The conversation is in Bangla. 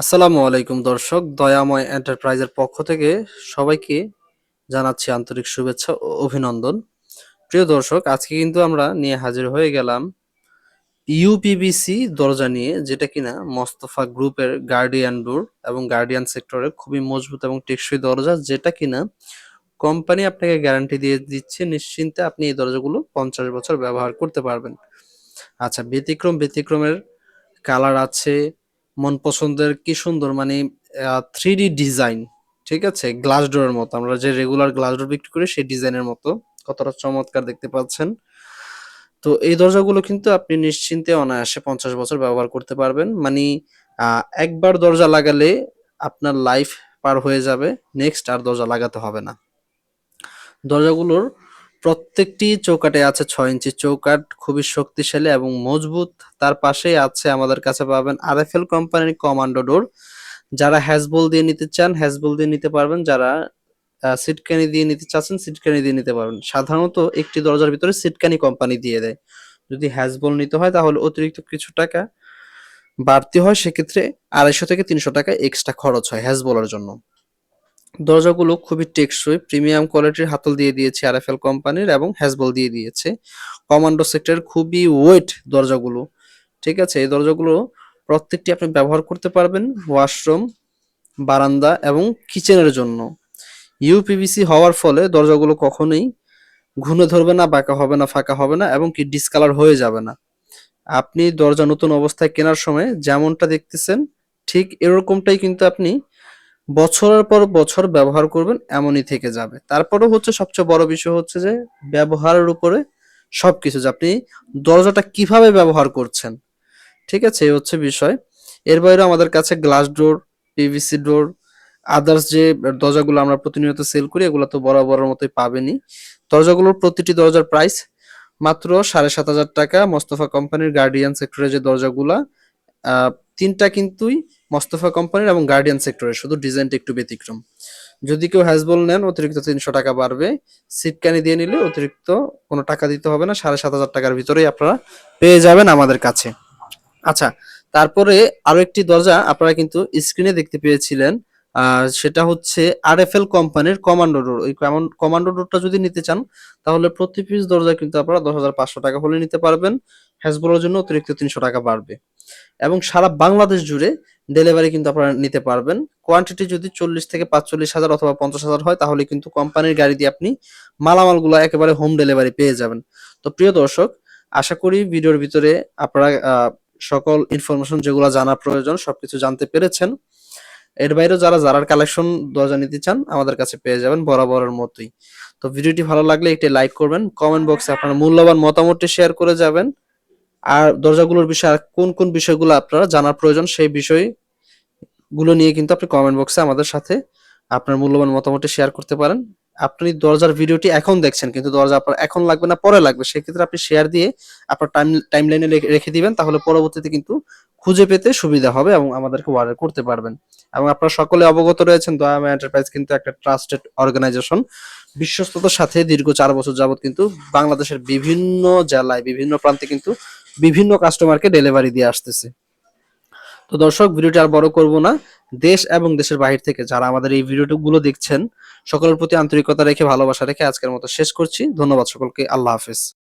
আসসালামু আলাইকুম দর্শক, দয়াময় এন্টারপ্রাইজের পক্ষ থেকে সবাইকে জানাচ্ছি আন্তরিক শুভেচ্ছা ও অভিনন্দন। প্রিয় দর্শক, আজকে কিন্তু আমরা নিয়ে হাজির হয়ে গেলাম ইউপিবিসি দরজা নিয়ে, যেটা কিনা মোস্তফা গ্রুপের গার্ডিয়ান ডোর এবং গার্ডিয়ান সেক্টরের খুবই মজবুত এবং টেকসই দরজা, যেটা কিনা কোম্পানি আপনাকে গ্যারান্টি দিয়ে দিচ্ছে, নিশ্চিন্তে আপনি এই দরজাগুলো পঞ্চাশ বছর ব্যবহার করতে পারবেন। আচ্ছা ব্যতিক্রম, ব্যতিক্রমের কালার আছে মন পছন্দের কি সুন্দর মানে থ্রি ডি ডিজাইন ঠিক আছে? গ্লাস ডোরের মতো। আমরা যে রেগুলার গ্লাস ডোর বিক্রি করি, সেই ডিজাইনের মতো। কতটা চমৎকার দেখতে পাচ্ছেন। তো এই দরজাগুলো কিন্তু আপনি নিশ্চিন্তে অনায়াসে পঞ্চাশ বছর ব্যবহার করতে পারবেন। মানে একবার দরজা লাগালে আপনার লাইফ পার হয়ে যাবে। নেক্সট আর দরজা লাগাতে হবে না। দরজাগুলোর প্রত্যেকটি চৌকাটে আছে ছয় ইঞ্চি চৌকাট, খুবই শক্তিশালী এবং মজবুত। তার পাশেই আছে আমাদের কাছে পাবেন আরএফএল কোম্পানির কমান্ডো ডোর। যারা হ্যাজবল দিয়ে নিতে চান, হ্যাজবল দিয়ে নিতে পারবেন। যারা সিটকানি দিয়ে নিতে চাচ্ছেন, সিটকানি দিয়ে নিতে পারবেন। সাধারণত একটি দরজার ভিতরে সিটকানি কোম্পানি দিয়ে দেয়। যদি হ্যাজবল নিতে হয়, তাহলে অতিরিক্ত কিছু টাকা বাড়তি হয়। সেক্ষেত্রে আড়াইশো থেকে তিনশো টাকা এক্সট্রা খরচ হয় হ্যাজবলের জন্য। দরজাগুলো খুবই টেকসই, প্রিমিয়াম কোয়ালিটির হাতল দিয়ে দিয়েছে আরএফএল কোম্পানির এবং হ্যাজবল দিয়ে দিয়েছে। কমান্ডো সেক্টরের খুবই ওয়েট দরজাগুলো, ঠিক আছে? এই দরজাগুলো প্রত্যেকটি আপনি ব্যবহার করতে পারবেন ওয়াশরুম, বারান্দা এবং কিচেনের জন্য। ইউপিভিসি হওয়ার ফলে দরজাগুলো কখনোই ঘুনে ধরবে না, বাঁকা হবে না, ফাঁকা হবে না এবং কি ডিসকালার হয়ে যাবে না। আপনি দরজা নতুন অবস্থায় কেনার সময় যেমনটা দেখতেছেন, ঠিক এরকমটাই কিন্তু আপনি বছরের পর বছর ব্যবহার করবেন, এমনই থেকে যাবে। তারপরেও হচ্ছে সবচেয়ে বড় বিষয় হচ্ছে যে, ব্যবহারের উপরে সবকিছু যে আপনি দরজাটা কীভাবে ব্যবহার করছেন, ঠিক আছে? এই হচ্ছে বিষয়। এর বাইরে আমাদের কাছে glass door PVC door others যে দরজাগুলো আমরা প্রতিনিয়ত সেল করি, এগুলো তো বরাবরের মতোই পাবেনই। দরজাগুলোর প্রতিটি দরজার প্রাইস মাত্র সাড়ে সাত হাজার টাকা। মোস্তফা কোম্পানির গার্ডিয়ান সেক্টরের যে দরজাগুলা তিনটা কিন্তুই মোস্তফা কোম্পানির এবং গার্ডিয়ান সেক্টরের শুধু ডিজাইনটা একটু ব্যতিক্রম। যদি কেউ হ্যাজবল নেন, অতিরিক্ত তিনশো টাকা বাড়বে। সিটকানি দিয়ে নিলে অতিরিক্ত কোনো টাকা দিতে হবে না, সাড়ে সাত হাজার টাকার ভিতরেই আপনারা পেয়ে যাবেন আমাদের কাছে। আচ্ছা তারপরে আরও একটি দরজা আপনারা কিন্তু স্ক্রিনে দেখতে পেয়েছিলেন। সেটা হচ্ছে আর এফ এল কোম্পানির কমান্ডো ডোর ওই কমান্ডো ডোরটা যদি নিতে চান, তাহলে প্রতি পিস দরজা কিন্তু আপনারা দশ হাজার পাঁচশো টাকা হলে নিতে পারবেন। হ্যাজবলের জন্য অতিরিক্ত তিনশো টাকা বাড়বে। এবং সারা বাংলাদেশ জুড়ে ডেলিভারি কিন্তু আপনারা নিতে পারবেন। কোয়ান্টিটি যদি চল্লিশ থেকে পাঁচচল্লিশ হাজার অথবা পঞ্চাশ হাজার হয়, তাহলে কিন্তু কোম্পানির গাড়ি দিয়ে আপনি মালামালগুলো একেবারে হোম ডেলিভারি পেয়ে যাবেন। তো প্রিয় দর্শক, আশা করি ভিডিওর ভিতরে আপনারা সকল ইনফরমেশন যেগুলো জানার প্রয়োজন, সবকিছু জানতে পেরেছেন। এর বাইরেও যারা জারার কালেকশন দরজা নিতে চান, আমাদের কাছে পেয়ে যাবেন বরাবরের মতোই। তো ভিডিওটি ভালো লাগলে একটি লাইক করবেন কমেন্ট বক্সে আপনার মূল্যবান মতামতটি শেয়ার করে যাবেন। আর দরজাগুলোর বিষয়ে আর কোন কোন বিষয়গুলো আপনারা জানার প্রয়োজন সেই বিষয়গুলো নিয়ে কিন্তু আপনি কমেন্ট বক্সে আমাদের সাথে আপনার মূল্যবান মতামতটি শেয়ার করতে পারেন। আপনি দরজার ভিডিওটি এখন দেখছেন, কিন্তু দরজা আপনার এখন লাগবে না, পরে লাগবে। সেক্ষেত্রে আপনি শেয়ার দিয়ে আপনার টাইম টাইম লাইনে রেখে দিবেন, তাহলে পরবর্তীতে কিন্তু খুঁজে পেতে সুবিধা হবে এবং আমাদেরকে অর্ডার করতে পারবেন। এবং আপনারা সকলে অবগত রয়েছেন দয়ামা এন্টারপ্রাইজ কিন্তু একটা ট্রাস্টেড অর্গানাইজেশন বিশ্বস্ততার সাথে দীর্ঘ চার বছর যাবত কিন্তু বাংলাদেশের বিভিন্ন জেলায়, বিভিন্ন প্রান্তে কিন্তু বিভিন্ন কাস্টমারকে ডেলিভারি দিয়ে আসতেছে। তো দর্শক, ভিডিওটি আর বড় করব না। দেশ এবং দেশের বাহির থেকে যারা আমাদের এই ভিডিওটি গুলো দেখছেন, সকলের প্রতি আন্তরিকতা রেখে, ভালোবাসা রেখে আজকের মতো শেষ করছি। ধন্যবাদ সকলকে। আল্লাহ হাফেজ।